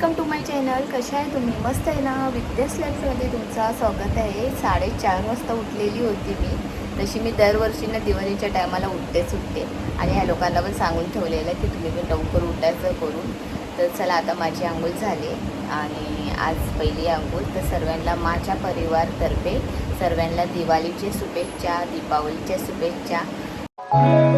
Channel. कशा आहे तुम्ही? मस्त आहे ना? विद्यास लाईफमध्ये तुमचं स्वागत आहे. साडेचार वाजता उठलेली होती मी. तशी मी दरवर्षी ना दिवाळीच्या टायमाला उठतेच उठते. आणि ह्या लोकांना पण सांगून ठेवलेलं आहे की तुम्ही पण लवकर उठायचं करून. तर चला आता माझी आंघोळ झाली. आणि आज पहिली आंघोळ. तर सर्वांना माझ्या परिवारतर्फे सर्वांना दिवाळीच्या शुभेच्छा दीपावलीच्या शुभेच्छा.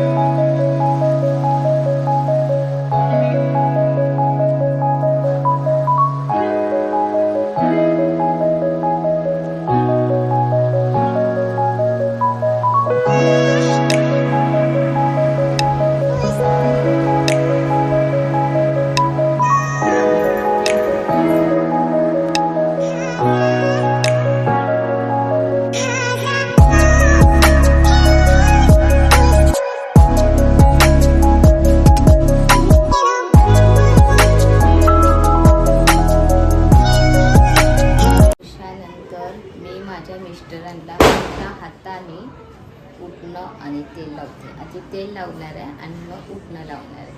उठणं आणि तेल लावते. आधी तेल लावणार आहे आणि मग उठणं लावणार आहे.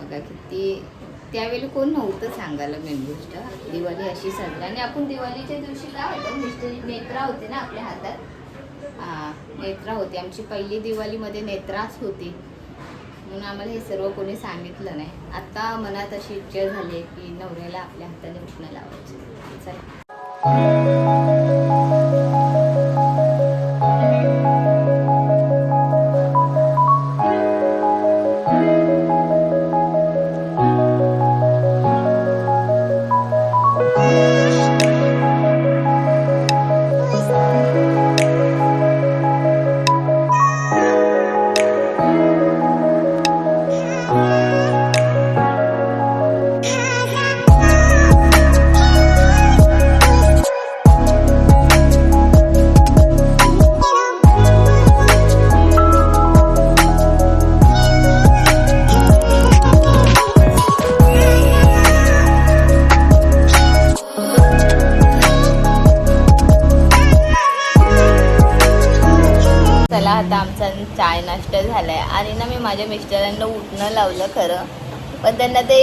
बघा किती त्यावेळी कोण नव्हतं सांगायला मेन गोष्ट. दिवाळी अशी साजरी आणि आपण दिवाळीच्या दिवशी काय होतं मिस्टर नेत्रा होते ना आपल्या हातात. हां नेत्रा होती. आमची पहिली दिवाळीमध्ये नेत्राच होती. म्हणून आम्हाला हे सर्व कोणी सांगितलं नाही. आता मनात अशी इच्छा झाली आहे की नवऱ्याला आपल्या हाताने उठणं लावायचं. चला. नाश्ता झालाय. आणि ना मी माझ्या मिस्टरांना उठणं लावलं खरं. पण त्यांना ते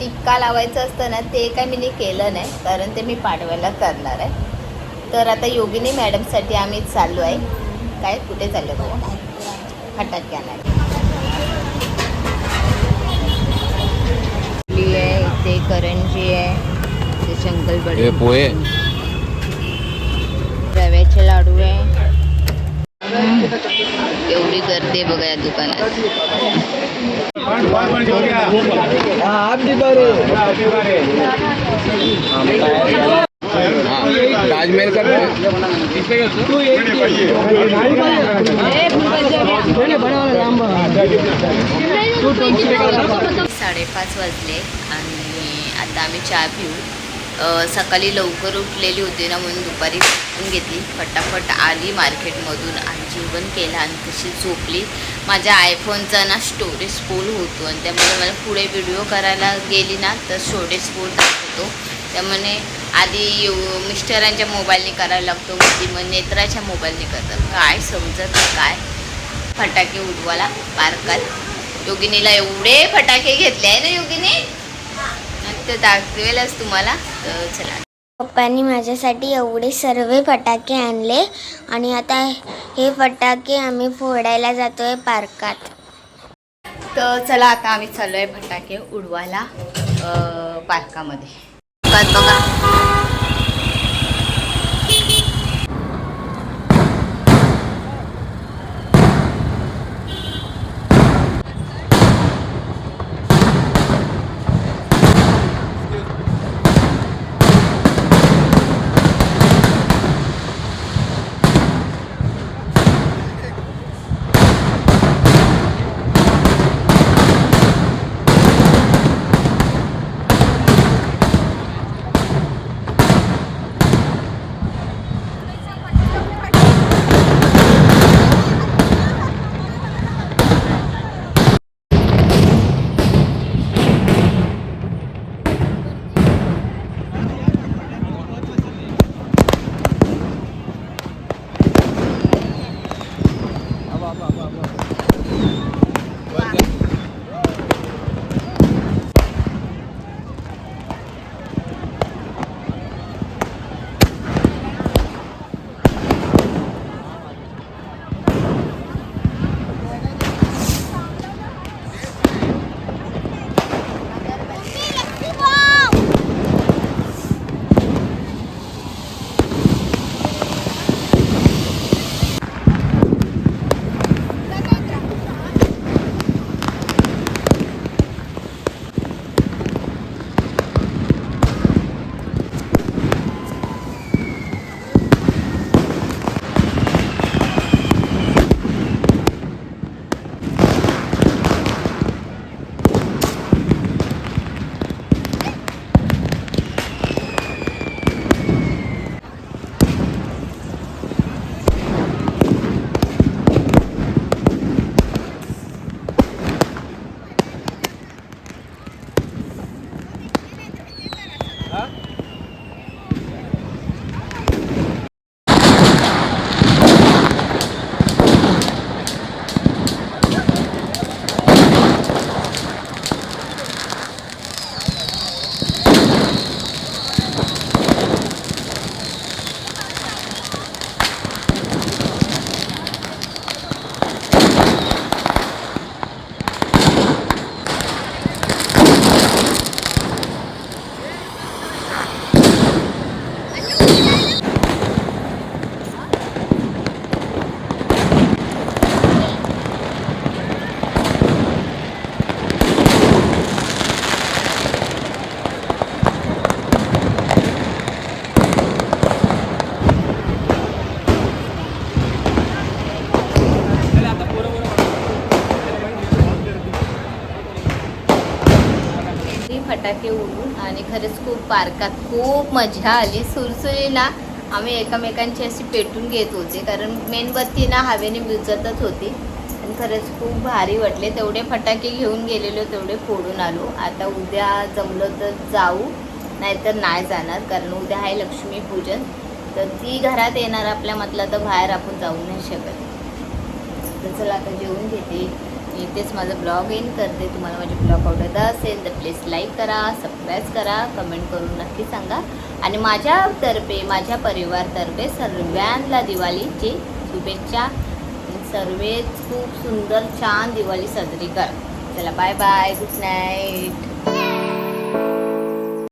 टिक्का लावायचं असतं ना ते काय मी नी केलं नाही. कारण ते मी पाडव्याला करणार आहे. तर आता योगिनी मॅडमसाठी आम्ही चाललो आहे. काय कुठे चाललो भाऊ? फटाके आणायला. इडली आहे इथे करंजी आहे. शंकरबडी हे पोहे. एवढी गर्दी बघा या दुकानात. ताजमहल का साडेपाच वाजले आणि आता आम्ही चहा पिऊ. सकाळी लवकर उठलेली होती ना म्हणून दुपारी उठून घेतली. फटाफट आली मार्केटमधून आणि जेवण केलं आणि तशी झोपली. माझ्या आयफोनचा ना स्टोरेज फुल होतो आणि त्यामुळे मला पुढे व्हिडिओ करायला गेली ना तर स्टोरेज फुल दाखवतो. त्यामुळे आधी यु- मिस्टरांच्या मोबाईलने करायला लागतो कधी मग नेत्राच्या मोबाईलने करतात. काय समजत काय. फटाके उडवायला पार्कात. योगिनीला एवढे फटाके घेतले आहे ना योगिनी? ते दाखवेलच तुम्हाला. तर चला. पप्पांनी माझ्यासाठी एवढे सर्व फटाके आणले आणि आता हे फटाके आम्ही फोडायला जातोय पार्कात. तर चला आता आम्ही चाललो आहे फटाके उडवायला पार्कामध्ये. बघा. फटाके उडून आणि खरंच खूप पार्कात खूप मजा आली. सुरसुरीला आम्ही एकमेकांची अशी पेटून घेत होते. कारण मेणबत्ती ना हवेने विजतच होती. आणि खरंच खूप भारी वाटले. तेवढे फटाके घेऊन गेलेलो तेवढे फोडून आलो. आता उद्या जमलं तर जाऊ नाहीतर नाही जाणार. कारण उद्या आहे लक्ष्मीपूजन तर ती घरात येणार. आपल्या म्हटलं तर बाहेर आपण जाऊ नाही शकत. तर चला आता जेवून घेते. मी इथेच माझं ब्लॉग इन करते. तुम्हाला माझे ब्लॉग आवडत असेल तर प्लीज लाईक करा सबस्क्राईब करा कमेंट करून नक्की सांगा. आणि माझ्यातर्फे माझ्या परिवारतर्फे सर्वांना दिवाळीची शुभेच्छा. सर्वेच खूप सुंदर छान दिवाळी साजरी करा. चला बाय बाय गुड नाईट